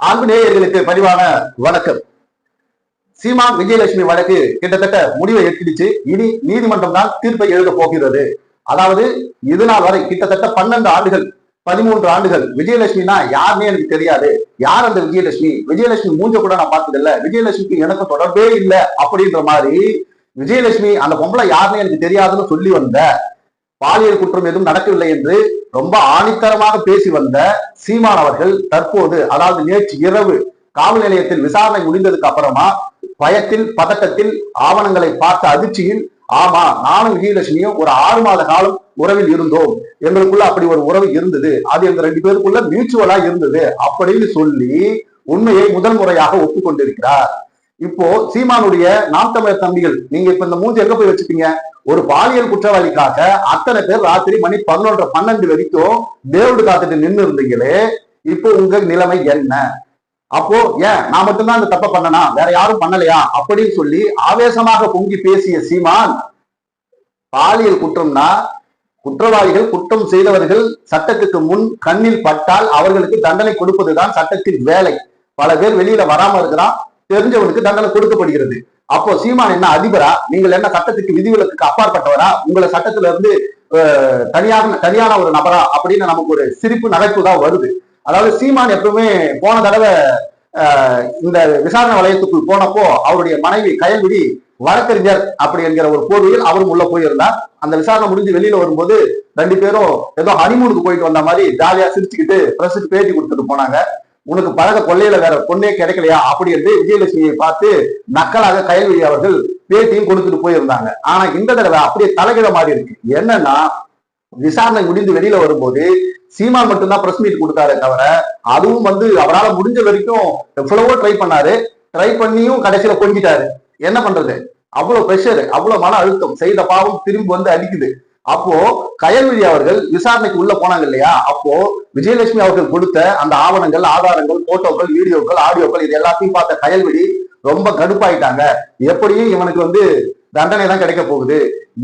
அன்பு நேயர்களுக்கு பதிவான வணக்கம். சீமான் விஜயலட்சுமி வழக்கு கிட்டத்தட்ட முடிவை எட்டிடுச்சு. இனி நீதிமன்றம் தான் தீர்ப்பை எழுத போகிறது. அதாவது இது நாள் வரை கிட்டத்தட்ட பன்னெண்டு ஆண்டுகள் பதிமூன்று ஆண்டுகள் விஜயலட்சுமினா யாருமே எனக்கு தெரியாது. யார் அந்த விஜயலட்சுமி? விஜயலட்சுமி மூஞ்ச கூட நான் பார்த்ததில்ல. விஜயலட்சுமிக்கு எனக்கு தொடர்பே இல்லை அப்படின்ற மாதிரி விஜயலட்சுமி அந்த பொம்பளை யாருன்னு எனக்கு தெரியாதுன்னு சொல்லி வந்த பாலியல் குற்றம் எதுவும் நடக்கவில்லை என்று ரொம்ப ஆணித்தரமாக பேசி வந்த சீமான் அவர்கள் தற்போது அதாவது நேற்று இரவு காவல் நிலையத்தில் விசாரணை முடிந்ததுக்கு அப்புறமா பயத்தில் பதட்டத்தில் ஆவணங்களை பார்த்த அதிர்ச்சியில் ஆமா நானும் விஜயலட்சுமியும் ஒரு ஆறு மாத காலம் உறவில் இருந்தோம். எங்களுக்குள்ள அப்படி ஒரு உறவு இருந்தது. அது எங்க ரெண்டு பேருக்குள்ள மியூச்சுவலா இருந்தது அப்படின்னு சொல்லி உண்மையை முதல் முறையாக ஒப்புக்கொண்டிருக்கிறார். இப்போ சீமானுடைய நாம் தமிழர் தம்பிகள் நீங்க இப்ப இந்த மூஞ்சி எங்க போய் வச்சுப்பீங்க? ஒரு பாலியல் குற்றவாளிக்காக அத்தனை பேர் ராத்திரி மணி பதினொன்றரை பன்னெண்டு வரைக்கும் தேவடு காத்துட்டு நின்று இருந்தீங்களே இப்போ உங்க நிலைமை என்ன? அப்போ ஏன் நான் மட்டும்தான் அந்த தப்பை பண்ணனா? வேற யாரும் பண்ணலையா? அப்படின்னு சொல்லி ஆவேசமாக பொங்கி பேசிய சீமான் பாலியல் குற்றம்னா குற்றவாளிகள் குற்றம் செய்தவர்கள் சட்டத்துக்கு முன் கண்ணில் பட்டால் அவர்களுக்கு தண்டனை கொடுப்பதுதான் சட்டத்தின் வேலை. பல பேர் வெளியில வராம இருக்கிறான். தெரிஞ்சவனுக்கு தண்டனை கொடுக்கப்படுகிறது. அப்போ சீமான் என்ன அதிபரா? நீங்கள் என்ன சட்டத்துக்கு விதிவிலக்குக்கு அப்பாற்பட்டவரா? உங்களை சட்டத்துல இருந்து தனியான தனியாக தனியான ஒரு நபரா? அப்படின்னு நமக்கு ஒரு சிரிப்பு நகைப்பு தான் வருது. அதாவது சீமான் எப்பவுமே போன தடவை இந்த விசாரணை வலயத்துக்குள் போனப்போ அவருடைய மனைவி கயல்விழி வழக்கறிஞர் அப்படி என்கிற ஒரு போர்வையில் அவரும் உள்ள போயிருந்தார். அந்த விசாரணை முடிஞ்சு வெளியில வரும்போது ரெண்டு பேரும் ஏதோ ஹனிமூனுக்கு போயிட்டு வந்த மாதிரி ஜாலியா சிரிச்சுக்கிட்டு பிரஸுக்கு பேட்டி கொடுத்துட்டு போனாங்க. உனக்கு பழக கொள்ளையில வேற பொண்ணே கிடைக்கலையா? அப்படி என்று விஜயலட்சுமியை பார்த்து நக்கலாக கயல்விழி அவர்கள் பேட்டியும் கொடுத்துட்டு போயிருந்தாங்க. ஆனா இந்த தடவை அப்படியே தலைகிட மாதிரி இருக்கு. என்னன்னா விசாரணை முடிந்து வெளியில வரும்போது சீமான் மட்டும்தான் பிரஸ் மீட் கொடுத்தாரே தவிர அதுவும் வந்து அவரால் முடிஞ்ச வரைக்கும் எவ்வளவோ ட்ரை பண்ணாரு. ட்ரை பண்ணியும் கடைசியில கொஞ்சிட்டாரு. என்ன பண்றது? அவ்வளவு பிரஷர் அவ்வளவு மன அழுத்தம். செய்த பாவம் திரும்பி வந்து அடிக்குது. அப்போ கயல்விழி அவர்கள் விசாரணைக்கு உள்ள போனாங்க இல்லையா? அப்போ விஜயலட்சுமி அவர்கள் கொடுத்த அந்த ஆவணங்கள் ஆதாரங்கள் போட்டோக்கள் வீடியோக்கள் ஆடியோக்கள் இது எல்லாத்தையும் பார்த்த கயல்விழி ரொம்ப கடுப்பாயிட்டாங்க. எப்படியும் இவனுக்கு வந்து தண்டனை தான் கிடைக்க போகுது.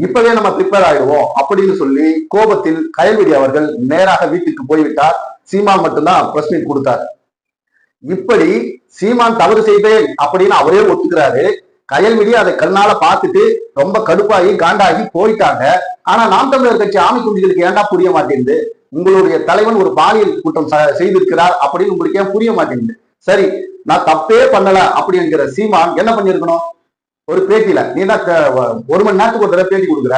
இப்பவே நம்ம ப்ரிப்பேர் ஆயிடுவோம் அப்படின்னு சொல்லி கோபத்தில் கயல்விடி அவர்கள் நேராக வீட்டுக்கு போய்விட்டார். சீமான் மட்டும்தான் பிரஸ் மீட் கொடுத்தார். இப்படி சீமான் தவறு செய்தேன் அப்படின்னு அவரே ஒத்துக்கிறாரு. கயல்விழி அதை கண்ணால பார்த்துட்டு ரொம்ப கடுப்பாகி காண்டாகி போயிட்டாங்க. ஆனா நாம் தமிழர் கட்சி ஆமை குஞ்சுகளுக்கு ஏன்டா புரிய மாட்டேங்குது? உங்களுடைய தலைவன் ஒரு பாலியல் கூட்டம் ச- செய்திருக்கிறார் அப்படின்னு உங்களுக்கு ஏன் புரிய மாட்டேங்குது? சரி நான் தப்பே பண்ணல அப்படிங்கிற சீமான் என்ன பண்ணிருக்கணும் ஒரு பேட்டியில நீ தான் ஒரு மணி நேரத்துக்கு ஒரு தடவை பேட்டி கொடுக்குற.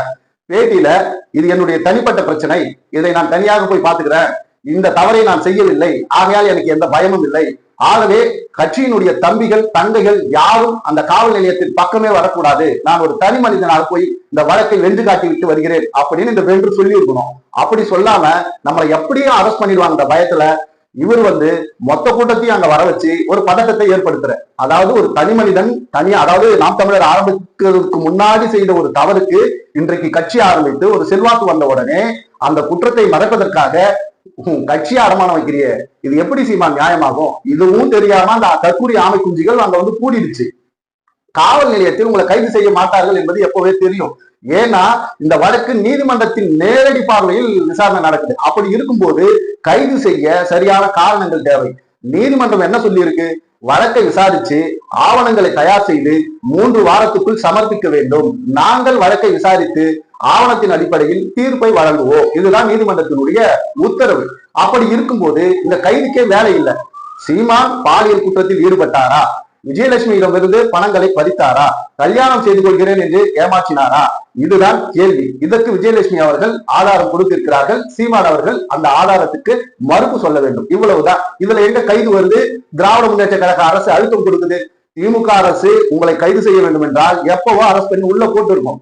பேட்டியில இது என்னுடைய தனிப்பட்ட பிரச்சனை. இதை நான் தனியாக போய் பாத்துக்கிறேன் இந்த தவறை நான் செய்யவில்லை. ஆகையால் எனக்கு எந்த பயமும் இல்லை. ஆகவே கட்சியினுடைய தம்பிகள் தங்கைகள் யாரும் அந்த காவல் நிலையத்தின் பக்கமே வரக்கூடாது. நான் ஒரு தனி மனிதனாக போய் இந்த வழக்கை வென்று காட்டி விட்டு வருகிறேன் அப்படின்னு இந்த வென்று சொல்லி இருக்கணும் அப்படி சொல்லாம நம்மளை எப்படியும் அரெஸ்ட் பண்ணிடுவாங்க அந்த பயத்துல. இவர் வந்து மொத்த கூட்டத்தையும் அங்க வர வச்சு ஒரு பதட்டத்தை ஏற்படுத்துற. அதாவது ஒரு தனி மனிதன் தனியா அதாவது நாம் தமிழர் ஆரம்பிக்கிறதுக்கு முன்னாடி செய்த ஒரு தவறுக்கு இன்றைக்கு கட்சி ஆரம்பித்து ஒரு செல்வாக்கு வந்த உடனே அந்த குற்றத்தை மறைப்பதற்காக உம், கட்சியை அடமானம் வைக்கிறியே. இது எப்படி சீமா நியாயமாகும்? இதுவும் தெரியாம அந்த தற்கூடிய ஆமை குஞ்சுகள் அங்க வந்து கூடிடுச்சு. காவல் நிலையத்தில் உங்களை கைது செய்ய மாட்டார்கள் என்பது எப்பவே தெரியும். ஏன்னா இந்த வழக்கு நீதிமன்றத்தின் நேரடி பார்வையில் விசாரணை நடக்குது. அப்படி இருக்கும்போது கைது செய்ய சரியான காரணங்கள் தேவை. நீதிமன்றம் என்ன சொல்லியிருக்கு? வழக்கை விசாரிச்சு ஆவணங்களை தயார் செய்து மூன்று வாரத்துக்குள் சமர்ப்பிக்க வேண்டும். நாங்கள் வழக்கை விசாரித்து ஆவணத்தின் அடிப்படையில் தீர்ப்பை வழங்குவோம். இதுதான் நீதிமன்றத்தினுடைய உத்தரவு. அப்படி இருக்கும்போது இந்த கைதுக்கே வேலை இல்லை. சீமான் பாலியல் குற்றத்தில் ஈடுபட்டாரா? விஜயலட்சுமியிடமிருந்து பணங்களை பறித்தாரா? கல்யாணம் செய்து கொள்கிறேன் என்று ஏமாற்றினாரா? இதுதான் கேள்வி. இதற்கு விஜயலட்சுமி அவர்கள் ஆதாரம் கொடுத்திருக்கிறார்கள். சீமான் அவர்கள் அந்த ஆதாரத்துக்கு மறுப்பு சொல்ல வேண்டும். இவ்வளவுதான். இதுல எங்க கைது வருது? திராவிட முன்னேற்ற கழக அரசு அழுத்தம் கொடுக்குது. திமுக அரசு உங்களை கைது செய்ய வேண்டும் என்றால் எப்பவோ அரசு பண்ணி உள்ள போட்டிருக்கும்.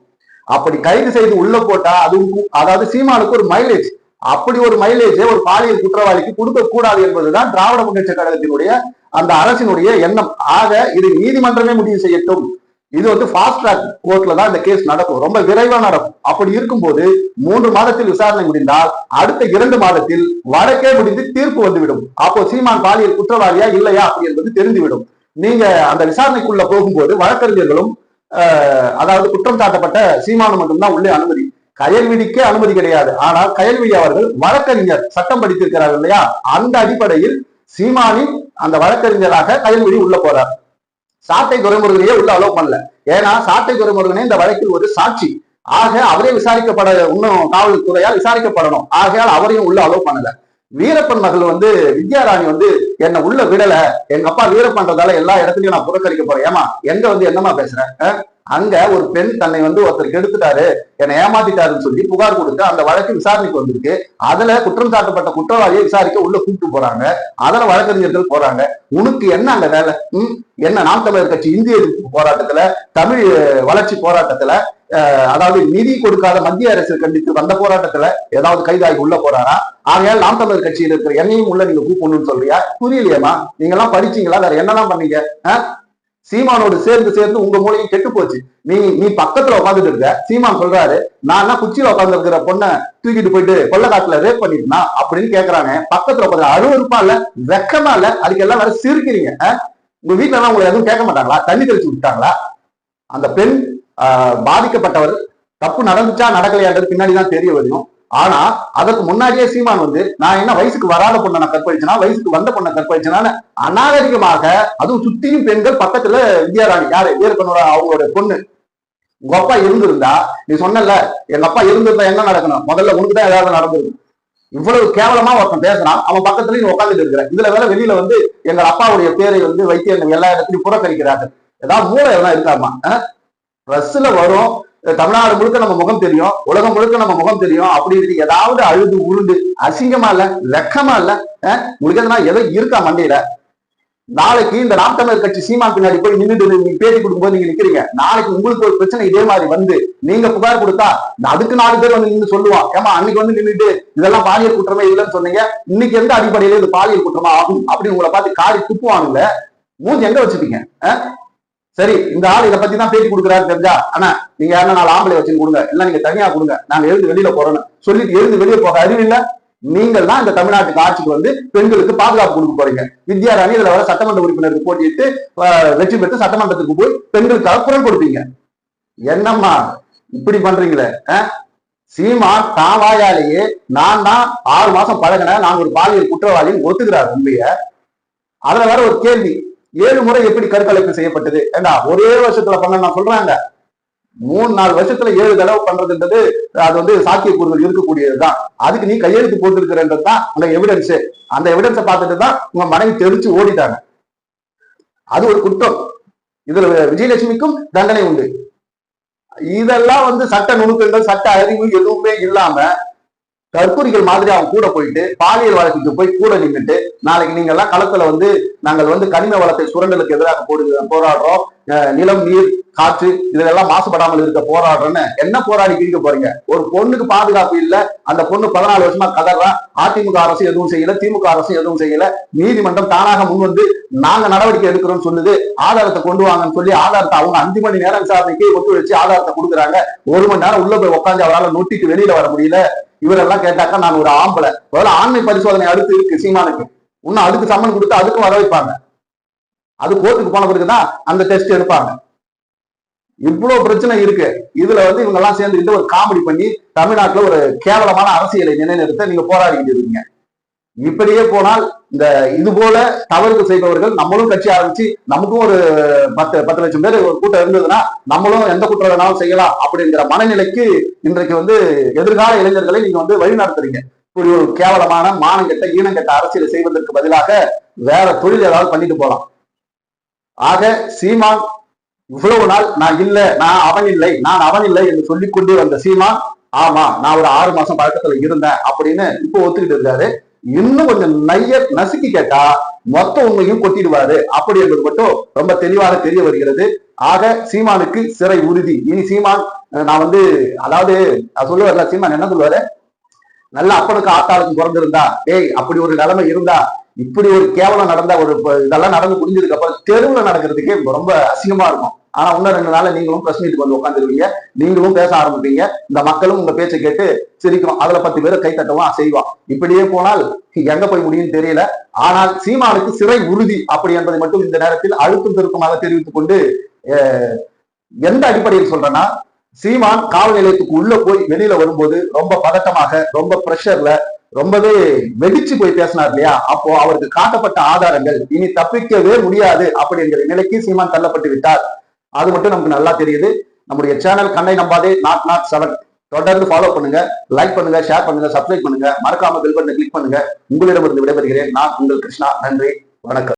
அப்படி கைது செய்து உள்ள போட்டா அது அதாவது சீமானுக்கு ஒரு மைலேஜ் அப்படி ஒரு மைலேஜை ஒரு பாலியல் குற்றவாளிக்கு கொடுக்க கூடாது என்பதுதான் திராவிட முன்னேற்ற கழகத்தினுடைய அந்த அரசினுடைய எண்ணம். ஆக இது நீதிமன்றமே முடிவு செய்யட்டும். இது வந்து ஃபாஸ்ட் ட்ராக் கோர்ட்ல தான் இந்த கேஸ் நடக்கும். ரொம்ப விரைவா நடக்கும். அப்படி இருக்கும்போது மூன்று மாதத்தில் விசாரணை முடிந்தால் அடுத்த இரண்டு மாதத்தில் வழக்கே முடிந்து தீர்ப்பு வந்துவிடும். அப்போ சீமான் பாலியல் குற்றவாளியா இல்லையா அப்படி என்பது தெரிந்துவிடும். நீங்க அந்த விசாரணைக்குள்ள போகும்போது வழக்கறிஞர்களும் ஆஹ், அதாவது குற்றம் சாட்டப்பட்ட சீமானு மட்டும்தான் உள்ளே அனுமதி. கயல்விழிக்கே அனுமதி கிடையாது. ஆனால் கயல்விழி அவர்கள் வழக்கறிஞர் சட்டம் படித்திருக்கிறார்கள் இல்லையா? அந்த அடிப்படையில் சீமானின் அந்த வழக்கறிஞராக கயல்விழி உள்ள போறார். சாட்டை துறைமுருகனையே உள்ள அலோவ் பண்ணல. ஏன்னா சாட்டை துறைமுருகனே இந்த வழக்கில் ஒரு சாட்சி. ஆக அவரே விசாரிக்கப்பட இன்னும் காவல்துறையால் விசாரிக்கப்படணும். ஆகையால் அவரையும் உள்ள அலோவ் பண்ணல. வீரப்பன் மகள் வந்து வித்யாராணி வந்து என்ன உள்ள விடல. எங்க அப்பா வீரப்பன்றதால எல்லா இடத்துலயும் நான் புறக்கணிக்க போறேன். ஏமா எங்க வந்து என்னமா பேசுறேன் அங்க ஒரு பெண் தன்னை வந்து ஒருத்தர் கெடுத்துட்டாரு என்னை ஏமாத்திட்டாருன்னு சொல்லி புகார் கொடுத்து அந்த வழக்கு விசாரணைக்கு வந்திருக்கு. அதுல குற்றம் சாட்டப்பட்ட குற்றவாளியை விசாரிக்க உள்ள கூப்பிட்டு போறாங்க. அதுல வழக்கறிஞர்கள் போறாங்க. உனக்கு என்ன அங்க வேலை? உம் என்ன நாம் தமிழர் கட்சி இந்திய எதிர்ப்பு போராட்டத்துல தமிழ் வளர்ச்சி போராட்டத்துல அஹ், அதாவது நிதி கொடுக்காத மத்திய அரசு கண்டித்து வந்த போராட்டத்துல ஏதாவது கைதாகி உள்ள போறாரா? ஆகையால் நாம் தமிழர் கட்சியில் இருக்கிற என்னையும் உள்ள நீங்க கூப்பிடணும்னு சொல்றியா? புரியலையேமா நீங்க எல்லாம் படிச்சீங்களா? வேற என்னெல்லாம் பண்ணீங்க? சீமானோடு சேர்ந்து சேர்ந்து உங்க மூலையும் கெட்டு போச்சு. நீ நீ பக்கத்துல உட்காந்துட்டு இருக்க. சீமான் சொல்றாரு நான் குச்சியில உட்காந்து இருக்கிற பொண்ணை தூக்கிட்டு போயிட்டு கொள்ளக்காட்டுல ரேப் பண்ணிருந்தா அப்படின்னு கேக்குறாங்க. பக்கத்துல உட்காந்து அருவருப்பா இல்ல வெக்கமா இல்ல அதுக்கு எல்லாம் வேற சிரிக்கிறீங்க உங்க வீட்டுல எல்லாம் உங்களை எதுவும் கேட்க மாட்டாங்களா? தண்ணி தெளிச்சு விட்டாங்களா அந்த பெண் பாதிக்கப்பட்டவர் தப்பு நடந்துச்சா நடக்கலையான்றது பின்னாடிதான் தெரிய வரும். ஆனா அதற்கு முன்னாடியே சீமான் வந்து நான் என்ன வயசுக்கு வராத பொண்ணை நான் கற்பழிச்சனா வயசுக்கு வந்த பொண்ணை கற்பழிச்சனான்னு அநாகரிகமாக அதுவும் சுத்தியும் பெண்கள் பக்கத்துல வித்யாராணி யாரு? வீரப்பனோட அவங்களோட பொண்ணு. உங்க அப்பா இருந்திருந்தா நீ சொன்னல எங்க அப்பா இருந்திருந்தா என்ன நடக்கணும்? முதல்ல உனக்கு தான் ஏதாவது நடந்திருக்கும். இவ்வளவு கேவலமா ஒருத்தன் பேசுறான் அவன் பக்கத்துல நீ உட்காந்துட்டு இருக்கிற. இதுல வேற வெளியில வந்து எங்க அப்பாவுடைய பேரை வந்து வைத்தியர்கள் எல்லா இடத்துலயும் புறக்கணிக்கிறார்கள். ஏதாவது மூளை எல்லாம் இருக்காமா? ப்ரெஸ்ல வரும் தமிழ்நாடு முழுக்க நம்ம முகம் தெரியும் உலகம் முழுக்க நம்ம முகம் தெரியும் அப்படின்னு ஏதாவது அழுது உருண்டு அசிங்கமா இல்ல வெக்கமா இல்ல அஹ்? உங்களுக்கு எதனா ஏதோ இருக்கா மண்டையில? நாளைக்கு இந்த நாம் தமிழர் கட்சி சீமான் பின்னாடி போய் நின்னுட்டு நீங்க பேட்டி கொடுக்கும்போது நீங்க நிக்கிறீங்க. நாளைக்கு உங்களுக்கு ஒரு பிரச்சனை இதே மாதிரி வந்து நீங்க புகார் கொடுத்தா அதுக்கு நாலு பேர் வந்து நின்று சொல்லுவான் ஏமா அன்னைக்கு வந்து நின்னுட்டு இதெல்லாம் பாலியல் குற்றமே இல்லைன்னு சொன்னீங்க. இன்னைக்கு எந்த அடிப்படையில இது பாலியல் குற்றமா ஆகும்? அப்படின்னு உங்களை பார்த்து காரி துப்புவாங்கல்ல. மூஞ்சி எங்க வச்சுப்பீங்க? சரி இந்த ஆள் இதை பத்தி தான் பேட்டி கொடுக்குறாரு தெரிஞ்சா ஆனா நீங்க யாரும் நாலு ஆம்பளை வச்சு கொடுங்க எல்லாம் நீங்க தனியா கொடுங்க நாங்க எழுந்து வெளியில போறோம்னு சொல்லிட்டு எழுந்து வெளியே போக அறிவில்ல நீங்கள் தான் இந்த தமிழ்நாட்டுக்கு ஆட்சிக்கு வந்து பெண்களுக்கு பாதுகாப்பு கொடுக்க போறீங்க. வித்யாராணி இதுல வர சட்டமன்ற உறுப்பினருக்கு போட்டியிட்டு வெற்றி பெற்று சட்டமன்றத்துக்கு போய் பெண்களுக்காக குரல் கொடுப்பீங்க. என்னம்மா இப்படி பண்றீங்களே சீமா தான் வாயாலேயே நான் தான் ஆறு மாசம் பழகின நான் ஒரு பாலியல் குற்றவாளின்னு ஒத்துக்கிறார் உண்மைய. அதுல வேற ஒரு கேள்வி ஏழு முறை எப்படி கருக்கலைப்பு செய்யப்பட்டது? ஏண்டா ஒரே வருஷத்துல பண்ண சொல்றாங்க மூணு நாலு வருஷத்துல ஏழு தடவை பண்றதுன்றது அது வந்து சாத்தியக்கூறுகள் இருக்கக்கூடியதுதான் அதுக்கு நீ கையெழுத்து போட்டிருக்கிறன்றது தான் அந்த எவிடன்ஸ் அந்த எவிடன்ஸை பார்த்துட்டு தான் உங்க மனைவி தெளிச்சு ஓடிட்டாங்க. அது ஒரு குற்றம். இதுல விஜயலட்சுமிக்கும் தண்டனை உண்டு. இதெல்லாம் வந்து சட்ட நுணுக்கங்கள் சட்ட அறிவு எதுவுமே இல்லாம கற்பூரிகள் மாதிரி அவன் கூட போயிட்டு பாலியல் வழக்குக்கு போய் கூட நின்றுட்டு நாளைக்கு நீங்க எல்லாம் களத்துல வந்து நாங்கள் வந்து கனிம வளத்தை சுரண்டலுக்கு எதிராக போடு போராடுறோம். நிலம் நீர் காற்று இதெல்லாம் மாசுபடாமல் இருக்க போராடுறேன்னு என்ன போராடி கிழிக்க போறீங்க? ஒரு பொண்ணுக்கு பாதுகாப்பு இல்ல அந்த பொண்ணு பதினாலு வருஷமா கதறா அதிமுக அரசு எதுவும் செய்யல திமுக அரசு எதுவும் செய்யல நீதிமன்றம் தானாக முன் வந்து நாங்க நடவடிக்கை எடுக்கிறோம்னு சொல்லுது ஆதாரத்தை கொண்டு வாங்கன்னு சொல்லி ஆதாரத்தை அவங்க அஞ்சு மணி நேரம் விசாரணைக்கு ஒத்துழைச்சு ஆதாரத்தை கொடுக்குறாங்க. ஒரு மணி நேரம் உள்ள போய் உட்காந்து அவரால் நொட்டிட்டு வெளியில வர முடியல. இவரெல்லாம் கேட்டாக்கா நான் ஒரு ஆம்பளை. முதல்ல ஆண்மை பரிசோதனை அடுத்து இருக்கு சீமானுக்கு. இன்னும் அதுக்கு சம்மன் கொடுத்து அதுக்கும் வர வைப்பாங்க. அது கோர்ட்டுக்கு போன பிறகுதான் அந்த டெஸ்ட் எடுப்பாங்க. இவ்வளவு பிரச்சனை இருக்கு. இதுல வந்து இவங்க எல்லாம் சேர்ந்துக்கிட்டு ஒரு காமெடி பண்ணி தமிழ்நாட்டுல ஒரு கேவலமான அரசியலை நிலைநிறுத்த நீங்க போராடிக்கிட்டு இருக்கீங்க. இப்படியே போனால் இந்த இது போல தவறுகள் செய்பவர்கள் நம்மளும் கட்சி ஆரம்பிச்சு நமக்கும் ஒரு பத்து பத்து லட்சம் பேர் ஒரு கூட்டம் இருந்ததுன்னா நம்மளும் எந்த குற்றம் வேணாலும் செய்யலாம் அப்படிங்கிற மனநிலைக்கு இன்றைக்கு வந்து எதிர்கால இளைஞர்களை நீங்க வந்து வழிநடத்துறீங்க. இப்படி ஒரு கேவலமான மானங்கெட்ட ஈனங்கெட்ட அரசியலை செய்வதற்கு பதிலாக வேற தொழில் ஏதாவது பண்ணிட்டு போலாம். ஆக சீமான் இவ்வளவு நாள் நான் இல்ல நான் அவன் இல்லை நான் அவன் இல்லை என்று சொல்லிக் கொண்டே வந்த சீமான் ஆமா நான் ஒரு ஆறு மாசம் பழக்கத்துல இருந்தேன் அப்படின்னு இப்போ ஒத்துக்கிட்டு இருக்காரு. இன்னும் கொஞ்சம் நைய நசுக்கி கேட்டா மொத்த உண்மையும் கொட்டிடுவாரு. அப்படி என்பது மட்டும் ரொம்ப தெளிவாக தெரிய வருகிறது. ஆக சீமானுக்கு சிறை உறுதி. இனி சீமான் நான் வந்து அதாவது நான் சொல்லுவார்ல சீமான் என்ன சொல்லுவாரு? நல்ல அப்பனுக்கு ஆத்தாளுக்கு பிறந்திருந்தா டேய் அப்படி ஒரு நிலைமை இருந்தா இப்படி ஒரு கேவலம் நடந்தா ஒரு இதெல்லாம் நடந்து முடிஞ்சதுக்கு அப்புறம் தெருவுல நடக்கிறதுக்கே ரொம்ப அசிங்கமா இருக்கும். ஆனா இன்னும் ரெண்டு நாள்ல நீங்களும் பிரஸ் மீட் வந்து உட்காந்துருவீங்க நீங்களும் பேச ஆரம்பிப்பீங்க. இந்த மக்களும் உங்க பேச்சை கேட்டு சிரிக்கும். அதுல பத்து பேரை கை தட்டவும் செய்வான் இப்படியே போனால் எங்க போய் முடியும் தெரியல. ஆனால் சீமானுக்கு சிறை உறுதி அப்படி என்பதை மட்டும் இந்த நேரத்தில் அழுத்தம் திருத்தமாக தெரிவித்துக் கொண்டு எந்த அடிப்படையில் சொல்றேன்னா சீமான் காவல் நிலையத்துக்கு உள்ள போய் வெளியில வரும்போது ரொம்ப பதட்டமாக ரொம்ப பிரஷர்ல ரொம்பவே வெடிச்சு போய் பேசினார் இல்லையா? அப்போ அவருக்கு காட்டப்பட்ட ஆதாரங்கள் இனி தப்பிக்கவே முடியாது அப்படிங்கிற நிலைக்கு சீமான் தள்ளப்பட்டு விட்டார். அது மட்டும் நமக்கு நல்லா தெரியுது. நம்முடைய சேனல் கண்ணை நம்பாதே நாட் நாட் செவன் தொடர்ந்து ஃபாலோ பண்ணுங்க லைக் பண்ணுங்க ஷேர் பண்ணுங்க சப்ஸ்கிரைப் பண்ணுங்க. மறக்காம பெல் பட்டனை கிளிக் பண்ணுங்க. உங்களிடமிருந்து விடைபெறுகிறேன். நான் உங்கள் கிருஷ்ணா. நன்றி வணக்கம்.